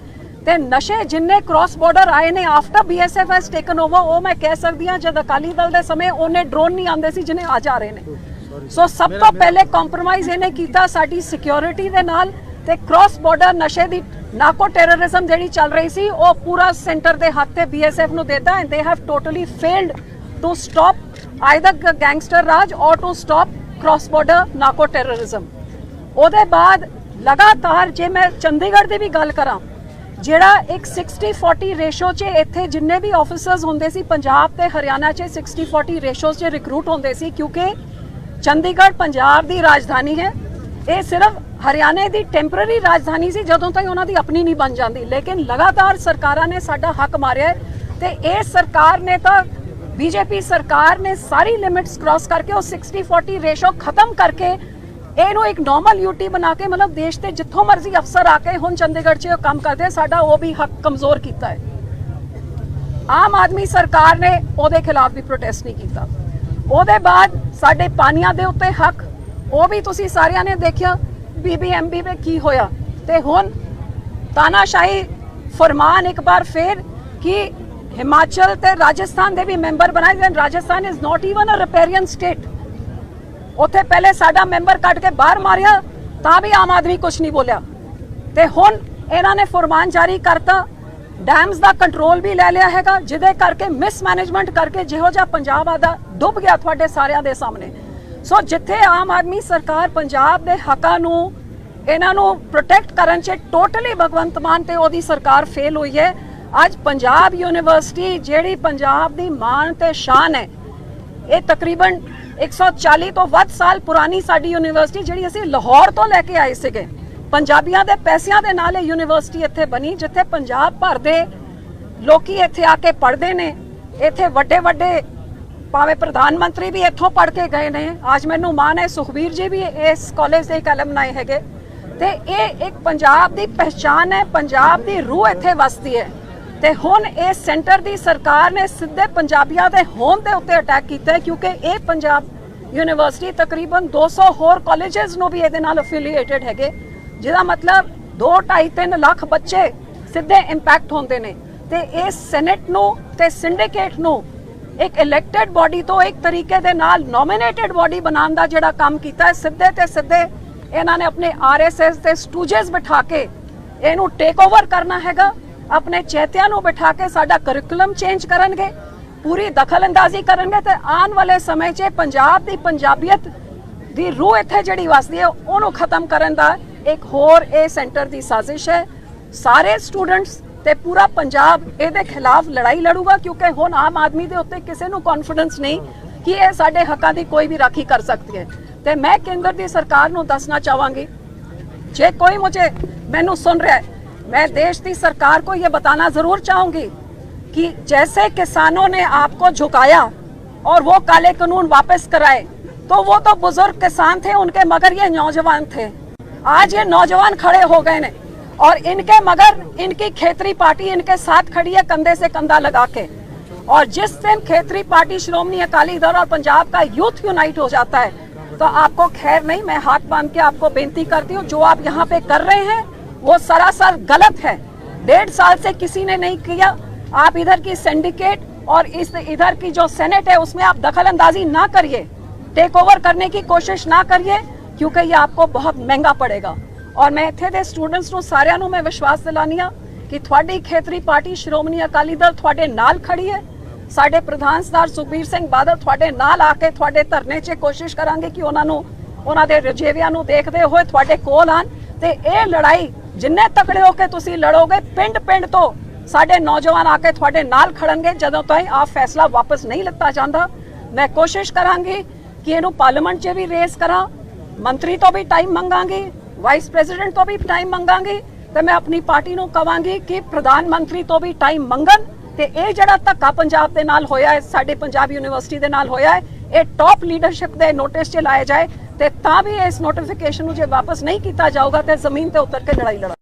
ਤੇ ਨਸ਼ੇ ਜਿੰਨੇ ਕ੍ਰਾਸ ਬਾਰਡਰ ਆਏ ਨੇ after BSF has taken over ਉਹ ਮੈਂ ਕਹਿ ਸਕਦੀ ਹਾਂ ਜਦ ਅਕਾਲੀ ਦਲ ਦੇ ਸਮੇਂ ਉਹਨੇ ਡਰੋਨ ਨਹੀਂ ਆਉਂਦੇ ਸੀ ਜਿਹਨੇ ਆ ਜਾ ਰਹੇ ਨੇ। ਸੋ ਸਭ ਤੋਂ ਪਹਿਲੇ ਕੰਪਰੋਮਾਈਜ਼ ਇਹਨੇ ਕੀਤਾ ਸਾਡੀ ਸਿਕਿਉਰਿਟੀ ਦੇ ਨਾਲ ਤੇ ਕ੍ਰਾਸ ਬਾਰਡਰ ਨਸ਼ੇ ਦੀ ਨਾਕੋ ਟੈਰਰਿਜ਼ਮ ਜਿਹੜੀ ਚੱਲ ਰਹੀ ਸੀ ਉਹ ਪੂਰਾ ਸੈਂਟਰ ਦੇ ਹੱਥ ਤੇ ਬੀਐਸਐਫ ਨੂੰ ਦਿੱਤਾ and they have totally failed to stop either gangster raj or to stop cross border narco terrorism ਉਹਦੇ ਬਾਅਦ ਲਗਾਤਾਰ ਜੇ ਮੈਂ ਚੰਡੀਗੜ੍ਹ ਦੀ ਵੀ ਗੱਲ ਕਰਾਂ ਜਿਹੜਾ ਇੱਕ 60 40 ਰੇਸ਼ੋ 'ਚ ਇੱਥੇ ਜਿੰਨੇ ਵੀ ਆਫੀਸਰਸ ਹੁੰਦੇ ਸੀ ਪੰਜਾਬ ਤੇ ਹਰਿਆਣਾ 'ਚ 60 40 ਰੇਸ਼ੋ 'ਚ ਰਿਕਰੂਟ ਹੁੰਦੇ ਸੀ ਕਿਉਂਕਿ ਚੰਡੀਗੜ੍ਹ ਪੰਜਾਬ ਦੀ ਰਾਜਧਾਨੀ ਹੈ। ਇਹ ਸਿਰਫ ਹਰਿਆਣੇ ਦੀ ਟੈਂਪਰੇਰੀ ਰਾਜਧਾਨੀ ਸੀ, ਜਦੋਂ ਤੱਕ ਉਹਨਾਂ ਦੀ ਆਪਣੀ ਨਹੀਂ ਬਣ ਜਾਂਦੀ। ਲੇਕਿਨ ਲਗਾਤਾਰ ਸਰਕਾਰਾਂ ਨੇ ਸਾਡਾ ਹੱਕ ਮਾਰਿਆ ਹੈ ਤੇ ਇਹ ਸਰਕਾਰ ਨੇ ਤਾਂ ਬੀਜੇਪੀ ਸਰਕਾਰ ਨੇ ਸਾਰੀ ਲਿਮਿਟਸ ਕ੍ਰਾਸ ਕਰਕੇ ਉਹ 60 40 ਰੇਸ਼ੋ ਖਤਮ ਕਰਕੇ ਇਹਨੂੰ ਇੱਕ ਨਾਰਮਲ ਯੂਟੀ ਬਣਾ ਕੇ ਮਤਲਬ ਦੇਸ਼ ਤੇ ਜਿੱਥੋਂ ਮਰਜ਼ੀ ਅਫਸਰ ਆ ਕੇ ਹੁਣ ਚੰਡੀਗੜ੍ਹ 'ਚ ਉਹ ਕੰਮ ਕਰਦੇ ਸਾਡਾ ਉਹ ਵੀ ਹੱਕ ਕਮਜ਼ੋਰ ਕੀਤਾ ਹੈ। ਆਮ ਆਦਮੀ ਸਰਕਾਰ ਨੇ ਉਹਦੇ ਖਿਲਾਫ ਵੀ ਪ੍ਰੋਟੈਸਟ ਨਹੀਂ ਕੀਤਾ। ਉਹਦੇ ਬਾਅਦ ਸਾਡੇ ਪਾਣੀਆਂ ਦੇ ਉੱਤੇ ਹੱਕ। ਉਹ ਵੀ ਤੁਸੀਂ ਸਾਰਿਆਂ ਨੇ ਦੇਖਿਆ ਬੀਬੀਐਮਬੀ ਵਿੱਚ ਕੀ ਹੋਇਆ। ਤੇ ਹੁਣ ਤਾਨਾਸ਼ਾਹੀ ਫਰਮਾਨ ਇੱਕ ਵਾਰ ਫੇਰ ਕਿ ਹਿਮਾਚਲ ਤੇ ਰਾਜਸਥਾਨ ਦੇ ਵੀ ਮੈਂਬਰ ਬਣਾਏ ਜਾਣ Rajasthan is not even a riparian state ਉੱਥੇ ਪਹਿਲੇ ਸਾਡਾ ਮੈਂਬਰ ਕੱਢ ਕੇ ਬਾਹਰ ਮਾਰਿਆ, ਤਾਂ ਵੀ ਆਮ ਆਦਮੀ ਕੁਝ ਨਹੀਂ ਬੋਲਿਆ। ਤੇ ਹੁਣ ਇਹਨਾਂ ਨੇ ਫਰਮਾਨ ਜਾਰੀ ਕਰਤਾ ਡੈਮਸ ਦਾ ਕੰਟਰੋਲ ਵੀ ਲੈ ਲਿਆ ਹੈਗਾ, ਜਿਹਦੇ ਕਰਕੇ ਮਿਸਮੈਨੇਜਮੈਂਟ ਕਰਕੇ ਜਿਹੋ ਜਿਹਾ ਪੰਜਾਬ ਆਦਾ, ਡੁੱਬ ਗਿਆ ਤੁਹਾਡੇ ਸਾਰਿਆਂ ਦੇ ਸਾਹਮਣੇ। ਸੋ ਜਿੱਥੇ ਆਮ ਆਦਮੀ ਸਰਕਾਰ ਪੰਜਾਬ ਦੇ ਹੱਕਾਂ ਨੂੰ, ਇਹਨਾਂ ਨੂੰ ਪ੍ਰੋਟੈਕਟ ਕਰਨ 'ਚ ਟੋਟਲੀ ਭਗਵੰਤ ਮਾਨ ਤੇ ਉਹਦੀ ਸਰਕਾਰ ਫੇਲ ਹੋਈ ਹੈ, ਅੱਜ ਪੰਜਾਬ ਯੂਨੀਵਰਸਿਟੀ ਜਿਹੜੀ ਪੰਜਾਬ ਦੀ ਮਾਣ ਤੇ ਸ਼ਾਨ ਹੈ, ਇਹ ਤਕਰੀਬਨ 140 ਤੋਂ ਵੱਧ ਸਾਲ ਪੁਰਾਣੀ ਸਾਡੀ ਯੂਨੀਵਰਸਿਟੀ ਜਿਹੜੀ ਅਸੀਂ ਲਾਹੌਰ ਤੋਂ ਲੈ ਕੇ ਆਏ ਸੀਗੇ। ਪੰਜਾਬੀਆਂ ਦੇ ਪੈਸਿਆਂ ਦੇ ਨਾਲ ਇਹ ਯੂਨੀਵਰਸਿਟੀ ਇੱਥੇ ਬਣੀ, ਜਿੱਥੇ ਪੰਜਾਬ ਭਰ ਦੇ ਲੋਕੀ ਇੱਥੇ ਆ ਕੇ ਪੜ੍ਹਦੇ ਨੇ। ਇੱਥੇ ਵੱਡੇ ਵੱਡੇ ਭਾਵੇਂ ਪ੍ਰਧਾਨ ਮੰਤਰੀ ਵੀ ਇੱਥੋਂ ਪੜ੍ਹ ਕੇ ਗਏ ਨੇ। ਅੱਜ ਮੈਨੂੰ ਮਾਣ ਹੈ, ਸੁਖਬੀਰ ਜੀ ਵੀ ਇਸ ਕਾਲਜ ਦੇ ਇੱਕ ਐਲਮਨਾਈ ਹੈਗੇ। ਤੇ ਇਹ ਇੱਕ ਪੰਜਾਬ ਦੀ ਪਹਿਚਾਨ ਹੈ, ਪੰਜਾਬ ਦੀ ਰੂਹ ਇੱਥੇ ਵਸਦੀ ਹੈ। ਤੇ ਹੁਣ ਇਹ ਸੈਂਟਰ ਦੀ ਸਰਕਾਰ ਨੇ ਸਿੱਧੇ ਪੰਜਾਬੀਆਂ ਦੇ ਹੋਣ ਦੇ ਉੱਤੇ ਅਟੈਕ ਕੀਤਾ ਕਿਉਂਕਿ ਇਹ ਪੰਜਾਬ ਯੂਨੀਵਰਸਿਟੀ ਤਕਰੀਬਨ 200 ਹੋਰ ਕਾਲਜਸ ਨੂੰ ਵੀ ਇਹਦੇ ਨਾਲ ਅਫੀਲੀਏਟਡ ਹੈਗੇ। ਜਿਹਦਾ ਮਤਲਬ 2 2.5 3 ਲੱਖ ਬੱਚੇ ਸਿੱਧੇ ਇੰਪੈਕਟ ਹੁੰਦੇ ਨੇ। ਤੇ ਇਹ ਸੈਨੇਟ ਨੂੰ ਤੇ ਸਿੰਡੀਕੇਟ ਨੂੰ ਇੱਕ ਇਲੈਕਟਿਡ ਬਾਡੀ ਤੋਂ ਇੱਕ ਤਰੀਕੇ ਦੇ ਨਾਲ ਨੋਮੀਨੇਟਡ ਬਾਡੀ ਬਣਾਉਣ ਦਾ ਜਿਹੜਾ ਕੰਮ ਕੀਤਾ ਹੈ, ਸਿੱਧੇ ਤੇ ਸਿੱਧੇ ਇਹਨਾਂ ਨੇ ਆਪਣੇ ਆਰਐਸਐਸ ਦੇ ਸਟੂਜਸ ਬਿਠਾ ਕੇ ਇਹਨੂੰ ਟੇਕ ਓਵਰ ਕਰਨਾ ਹੈਗਾ। ਆਪਣੇ ਚੇਤਿਆਂ ਨੂੰ ਬਿਠਾ ਕੇ ਸਾਡਾ ਕਰਿਕੂਲਮ ਚੇਂਜ ਕਰਨਗੇ, ਪੂਰੀ ਦਖਲਅੰਦਾਜ਼ੀ ਕਰਨਗੇ ਤੇ ਆਉਣ ਵਾਲੇ ਸਮੇਂ 'ਚ ਪੰਜਾਬ ਦੀ ਪੰਜਾਬੀਅਤ ਦੀ ਰੂਹ ਇੱਥੇ ਜਿਹੜੀ ਵਸਦੀ ਹੈ, ਉਹਨੂੰ ਖਤਮ ਕਰਨ ਦਾ ਇੱਕ ਹੋਰ ਇਹ ਸੈਂਟਰ ਦੀ ਸਾਜ਼ਿਸ਼ ਹੈ ਸਾਰੇ ਸਟੂਡੈਂਟਸ ਤੇ ਪੂਰਾ ਪੰਜਾਬ ਇਹਦੇ ਖਿਲਾਫ ਲੜਾਈ ਲੜੂਗਾ ਕਿਉਂਕਿ ਹੁਣ ਆਮ ਆਦਮੀ ਦੇ ਉੱਤੇ ਕਿਸੇ ਨੂੰ ਕੌਨਫੀਡੈਂਸ ਨਹੀਂ ਕਿ ਇਹ ਸਾਡੇ ਹੱਕਾਂ ਦੀ ਕੋਈ ਵੀ ਰਾਖੀ ਕਰ ਸਕਦੀ ਹੈ ਤੇ ਮੈਂ ਕੇਂਦਰ ਦੀ ਸਰਕਾਰ ਨੂੰ ਦੱਸਣਾ ਚਾਹਾਂਗੀ जे कोई मुझे मैनू सुन रहा है मैं देश की सरकार को ये बताना जरूर चाहूंगी कि जैसे किसानों ने आपको झुकाया और वो काले कानून वापस कराए तो वो तो बुजुर्ग किसान थे उनके मगर ये नौजवान थे आज ये नौजवान खड़े हो गए ने और इनके मगर इनकी खेतरी पार्टी इनके साथ खड़ी है कंधे से कंधा लगा के। और जिस दिन खेतरी पार्टी श्रोमणी अकाली दल और पंजाब का यूथ यूनाइट हो जाता है तो आपको खैर नहीं, मैं हाथ बाँध के आपको बेनती करती हूँ, जो आप यहाँ पे कर रहे हैं, वो सरासर गलत है। डेढ़ साल से किसी ने नहीं किया। आप इधर की सिंडिकेट और इस इधर की जो सेनेट है, उसमें आप दखल अंदाजी ना करिए। टेक ओवर करने की कोशिश ना करिए। ਕਿਉਂਕਿ ਇਹ ਆਪਕੋ ਬਹੁਤ ਮਹਿੰਗਾ ਪੜੇਗਾ। ਔਰ ਮੈਂ ਇੱਥੇ ਦੇ ਸਟੂਡੈਂਟਸ ਨੂੰ ਸਾਰਿਆਂ ਨੂੰ ਮੈਂ ਵਿਸ਼ਵਾਸ ਦਿਲਾਨੀ ਆ ਕਿ ਤੁਹਾਡੀ ਖੇਤਰੀ ਪਾਰਟੀ ਸ਼੍ਰੋਮਣੀ ਅਕਾਲੀ ਦਲ ਤੁਹਾਡੇ ਨਾਲ ਖੜੀ ਹੈ। ਸਾਡੇ ਪ੍ਰਧਾਨ ਸਰਦਾਰ ਸੁਖਬੀਰ ਸਿੰਘ ਬਾਦਲ ਤੁਹਾਡੇ ਨਾਲ ਆ ਕੇ ਤੁਹਾਡੇ ਧਰਨੇ 'ਚ ਕੋਸ਼ਿਸ਼ ਕਰਾਂਗੇ ਕਿ ਉਹਨਾਂ ਨੂੰ, ਉਹਨਾਂ ਦੇ ਰਜੇਵਿਆਂ ਨੂੰ ਦੇਖਦੇ ਹੋਏ ਤੁਹਾਡੇ ਕੋਲ ਆਣ ਤੇ ਇਹ ਲੜਾਈ ਜਿੰਨੇ ਤਕੜੇ ਹੋ ਕੇ ਤੁਸੀਂ ਲੜੋਗੇ ਪਿੰਡ ਪਿੰਡ ਤੋਂ ਸਾਡੇ ਨੌਜਵਾਨ ਆ ਕੇ ਤੁਹਾਡੇ ਨਾਲ ਖੜਨਗੇ, ਜਦੋਂ ਤਾਈਂ ਆ ਫੈਸਲਾ ਵਾਪਸ ਨਹੀਂ ਲਿੱਤਾ ਜਾਂਦਾ। ਮੈਂ ਕੋਸ਼ਿਸ਼ ਕਰਾਂਗੀ ਕਿ ਇਹਨੂੰ ਪਾਰਲੀਮੈਂਟ 'ਚ ਵੀ ਰੇਸ ਕਰਾਂ ਮੰਤਰੀ ਤੋਂ ਵੀ ਟਾਈਮ ਮੰਗਾਂਗੀ ਵਾਈਸ ਪ੍ਰੈਜ਼ੀਡੈਂਟ ਤੋਂ ਵੀ ਟਾਈਮ ਮੰਗਾਂਗੀ, ਤੇ ਮੈਂ ਆਪਣੀ ਪਾਰਟੀ ਨੂੰ ਕਵਾਂਗੀ ਕਿ ਪ੍ਰਧਾਨ ਮੰਤਰੀ ਤੋਂ ਵੀ ਟਾਈਮ ਮੰਗਣ ਤੇ ਇਹ ਜਿਹੜਾ ਧੱਕਾ ਪੰਜਾਬ ਦੇ ਨਾਲ ਹੋਇਆ ਹੈ, ਸਾਡੇ ਪੰਜਾਬ ਯੂਨੀਵਰਸਿਟੀ ਦੇ ਨਾਲ ਹੋਇਆ ਹੈ, ਇਹ ਟਾਪ ਲੀਡਰਸ਼ਿਪ ਦੇ ਨੋਟਿਸ 'ਚ ਲਾਇਆ ਜਾਏ ਤੇ ਤਾਂ ਵੀ ਇਸ ਨੋਟੀਫਿਕੇਸ਼ਨ ਨੂੰ ਜੇ ਵਾਪਸ ਨਹੀਂ ਕੀਤਾ ਜਾਊਗਾ ਤੇ ਜ਼ਮੀਨ ਤੇ ਉਤਰ ਕੇ ਲੜਾਈ ਲੜਾਂਗੇ।